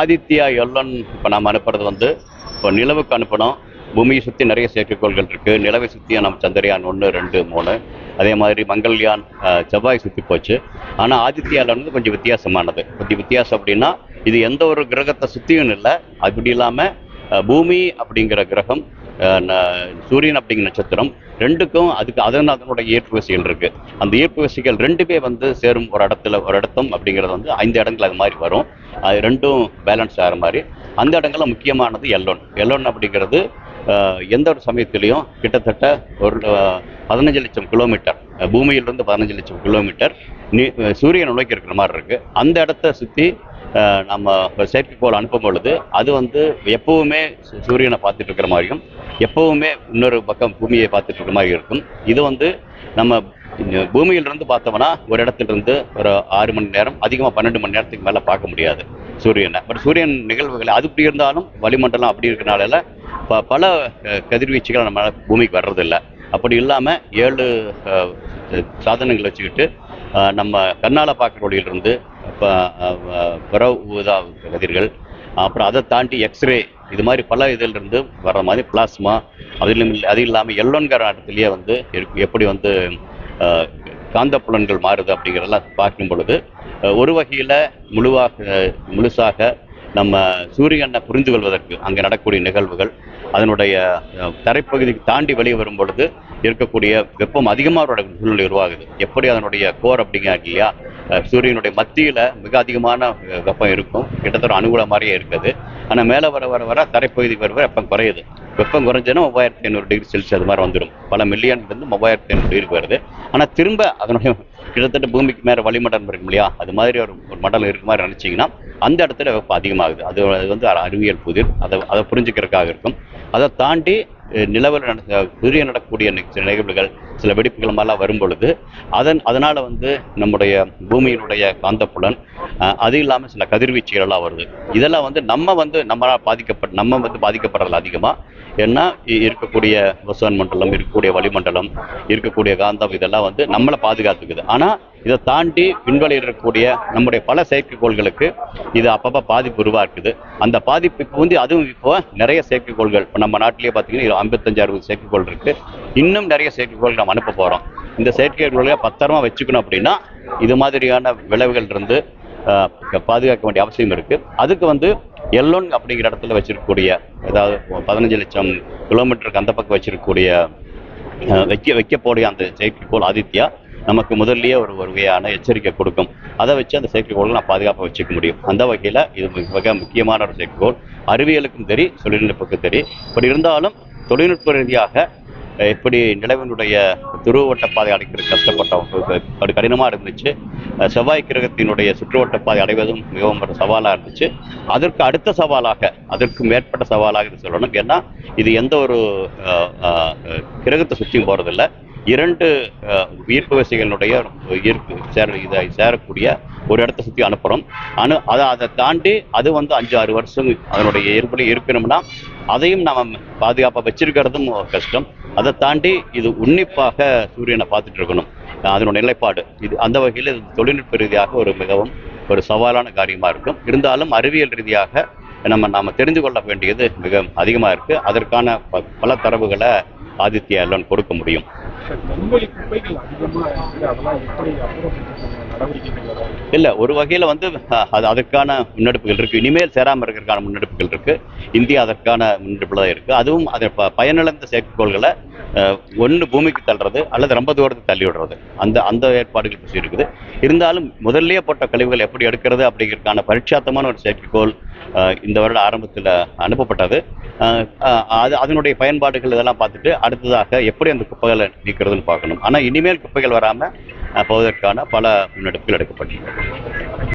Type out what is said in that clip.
ஆதித்யா எல்லன் இப்போ நாம் அனுப்புறது வந்து இப்போ நிலவுக்கு அனுப்பணும். பூமியை சுற்றி நிறைய செயற்கைக்கோள்கள் இருக்குது நிலவை சுற்றி நம்ம சந்திரயான் ஒன்று ரெண்டு மூணு. அதே மாதிரி மங்கள்யான் செவ்வாய் சுற்றி போச்சு. ஆனால் ஆதித்யாவில் வந்து கொஞ்சம் வித்தியாசமானது. கொஞ்சம் வித்தியாசம் அப்படின்னா இது எந்த ஒரு கிரகத்தை சுற்றியும் இல்லை. அப்படி இல்லாமல் பூமி அப்படிங்கிற கிரகம் ந- சூரியன் அப்படிங்கிற நட்சத்திரம் ரெண்டுக்கும் அதுக்கு அதன் அதனுடைய ஈர்ப்பு விசைகள் இருக்கு. அந்த ஈர்ப்பு விசைகள் ரெண்டுமே வந்து சேரும் ஒரு இடத்துல ஒரு இடத்தம் அப்படிங்கிறது வந்து ஐந்து இடங்கள் அது மாதிரி வரும். அது ரெண்டும் பேலன்ஸ் ஆகிற மாதிரி. அந்த இடங்களில் முக்கியமானது எல்லோன் எல்லோன் அப்படிங்கிறது எந்த ஒரு சமயத்திலையும் கிட்டத்தட்ட ஒரு பதினஞ்சு லட்சம் கிலோமீட்டர் பூமியிலிருந்து பதினஞ்சு லட்சம் கிலோமீட்டர் நீ சூரியனை நோக்கி இருக்கிற மாதிரி இருக்குது அந்த இடத்த சுற்றி நம்ம செயற்கைக்கோள் அனுப்பும் பொழுது அது வந்து எப்பவுமே சு- சூரியனை பார்த்துட்டு இருக்கிற மாதிரியும் எப்பவுமே இன்னொரு பக்கம் பூமியை பார்த்துட்டு இருக்கிற மாதிரி இருக்கும். இது வந்து நம்ம பூமியிலிருந்து பார்த்தோம்னா ஒரு இடத்துல இருந்து ஒரு ஆறு மணி நேரம் அதிகமாக பன்னெண்டு மணி நேரத்துக்கு மேலே பார்க்க முடியாது சூரியனை. பட் சூரியன் நிகழ்வுகள் அது இப்படி இருந்தாலும் வளிமண்டலம் அப்படி இருக்கிறனால ப பல கதிர்வீச்சுகள் நம்ம பூமிக்கு வர்றதில்லை. அப்படி இல்லாமல் ஏழு சாதனங்கள் வச்சுக்கிட்டு நம்ம கண்ணால் பார்க்குற ஒளியிலிருந்து இப்போ புற ஊதா கதிர்கள் அப்புறம் அதை தாண்டி எக்ஸ்ரே இது மாதிரி பல இதில் இருந்து வர்ற மாதிரி பிளாஸ்மா அதிலும் அது இல்லாமல் எல்லோன்கிற இடத்துலையே வந்து எப்படி வந்து காந்த புலன்கள் மாறுது அப்படிங்கிறதெல்லாம் பார்க்கும் பொழுது ஒரு வகையில் முழுவாக முழுசாக நம்ம சூரியனை புரிந்து கொள்வதற்கு அங்கே நடக்கக்கூடிய நிகழ்வுகள் அதனுடைய தரைப்பகுதிக்கு தாண்டி வெளியே வரும் பொழுது இருக்கக்கூடிய வெப்பம் அதிகமாக சூழ்நிலை உருவாகுது. எப்படி அதனுடைய கோர் அப்படிங்கிறாங்க இல்லையா? சூரியனுடைய மத்தியில் மிக அதிகமான வெப்பம் இருக்கும். கிட்டத்தட்ட அனுகூல மாதிரியே இருக்குது. ஆனால் மேலே வர வர வர தரைப்பகுதிக்கு வர வர வெப்பம் குறையுது. வெப்பம் குறைஞ்சதுன்னா மூவாயிரத்தி ஐநூறு டிகிரி செல்சியஸ் அது மாதிரி வந்துடும் பல மில்லியன்லேருந்து மூவாயிரத்தி ஐநூறு டிகிரிக்கு வருது. ஆனால் திரும்ப அதனுடைய கிட்டத்தட்ட பூமிக்கு மேலே வளிமண்டலம் இருக்கும் இல்லையா? அது மாதிரி ஒரு ஒரு மண்டலம் இருக்கு மாதிரி நினச்சிங்கன்னா அந்த இடத்துல வெப்பம் அதிகமாகுது. அது அது வந்து அறிவியல் புதிர். அதை அதை புரிஞ்சுக்கிறதுக்காக இருக்கும். அதை தாண்டி நிலவில் நட சூரியன் நடக்கக்கூடிய நிகழ்வுகள் சில வெடிப்புகள் மாதிரிலாம் வரும் பொழுது அதன் அதனால் வந்து நம்முடைய பூமியினுடைய காந்தப்புலன் அது இல்லாமல் சில கதிர்வீச்சுகள் எல்லாம் வருது. இதெல்லாம் வந்து நம்ம வந்து நம்மளால் பாதிக்கப்பட் நம்ம வந்து பாதிக்கப்படுறதுல அதிகமாக ஏன்னா இருக்கக்கூடிய வசுவன் மண்டலம் இருக்கக்கூடிய வளிமண்டலம் இருக்கக்கூடிய காந்தம் இதெல்லாம் வந்து நம்மளை பாதுகாத்துக்குது. ஆனால் இதை தாண்டி விண்வெளியில் இருக்கக்கூடிய நம்முடைய பல செயற்கைக்கோள்களுக்கு இது அப்பப்போ பாதிப்பு உருவாக்குது. அந்த பாதிப்பு இப்போ வந்து அதுவும் இப்போ நிறைய செயற்கைக்கோள்கள் இப்போ நம்ம நாட்டிலேயே பார்த்தீங்கன்னா ஐம்பத்தஞ்சு அறுபது செயற்கைக்கோள் இருக்குது இன்னும் நிறைய செயற்கைக்கோள் நம்ம அனுப்ப போகிறோம் இந்த செயற்கைக்கோள்களை பத்திரமா வச்சுக்கணும் அப்படின்னா இது மாதிரியான விளைவுகள் இருந்து பாதுகாக்க வேண்டிய அவசியம் இருக்குது அதுக்கு வந்து எல்லோன் அப்படிங்கிற இடத்துல வச்சிருக்கக்கூடிய ஏதாவது பதினஞ்சு லட்சம் கிலோமீட்டருக்கு அந்த பக்கம் வச்சிருக்கக்கூடிய வைக்க வைக்கக்கூடிய அந்த செயற்கைக்கோள் ஆதித்யா நமக்கு முதல்லயே ஒரு ஒரு வகையான எச்சரிக்கை கொடுக்கும். அதை வச்சு அந்த செயற்கைக்கோளை நான் பாதுகாப்பாக வச்சுக்க முடியும். அந்த வகையில் இது மிக முக்கியமான ஒரு செயற்கைக்கோள் அறிவியலுக்கும் சரி தொழில்நுட்பத்துக்கும் சரி. இப்படி இருந்தாலும் தொழில்நுட்ப ரீதியாக எப்படி நிலவினுடைய துருவட்ட பாதை அடைக்கிறது கஷ்டப்பட்டவங்க அது கடினமாக இருந்துச்சு. செவ்வாய் கிரகத்தினுடைய சுற்றுவட்ட பாதை அடைவதும் மிகவும் ஒரு சவாலாக இருந்துச்சு. அதற்கு அடுத்த சவாலாக அதற்கு மேற்பட்ட சவாலாக இது சொல்லணும். ஏன்னா இது எந்த ஒரு கிரகத்தை சுற்றியும் போகிறதில்ல இரண்டு ஈர்ப்பு விசைகளுடைய ஈர்ப்பு சேர இதை சேரக்கூடிய ஒரு இடத்த சுற்றி அனுப்புகிறோம் ஆனால் அதை அதை தாண்டி அது வந்து அஞ்சு ஆறு வருஷம் அதனுடைய ஈர்ப்பில் இருக்கணும்னா அதையும் நாம் பாதுகாப்பாக வச்சிருக்கிறதும் ஒரு கஷ்டம். அதை தாண்டி இது உன்னிப்பாக சூரியனை பார்த்துட்டு இருக்கணும். அதனுடைய நிலைப்பாடு. இது அந்த வகையில் இது தொழில்நுட்ப ரீதியாக ஒரு மிகவும் ஒரு சவாலான காரியமாக இருக்கும். இருந்தாலும் அறிவியல் ரீதியாக நம்ம நாம் தெரிந்து கொள்ள வேண்டியது மிக அதிகமாக இருக்குது அதற்கான ப- பல தரவுகளை ஆதித்யா எல்லாம் கொடுக்க முடியும். இல்லை இல்ல ஒரு வகையில வந்து அது அதற்கான முன்னெடுப்புகள் இருக்கு. இனிமேல் சேராம இருக்கிறதுக்கான முன்னெடுப்புகள் இருக்கு. இந்தியா அதற்கான முன்னெடுப்புல தான் இருக்கு. அதுவும் அதை ப- பயனிழந்த செயற்கைக்கோள்களை ஒன்று பூமிக்கு தள்ளுறது அல்லது ரொம்ப தூரத்துக்கு தள்ளி விடுறது. அந்த அந்த ஏற்பாடுகள் பற்றி இருக்குது. இருந்தாலும் முதல்லயே போட்ட கழிவுகள் எப்படி எடுக்கிறது அப்படிங்கிறதுக்கான பரிட்சாத்தமான ஒரு செயற்கைக்கோள் அஹ், இந்த வருட ஆரம்பத்தில் அனுப்பப்பட்டது. அது அதனுடைய பயன்பாடுகள் இதெல்லாம் பார்த்துட்டு அடுத்ததாக எப்படி அந்த குப்பைகளை நீக்கிறதுன்னு பார்க்கணும். ஆனால் இனிமேல் குப்பைகள் வராமல் போவதற்கான பல முன்னெடுப்புகள் எடுக்கப்பட்டிருக்கு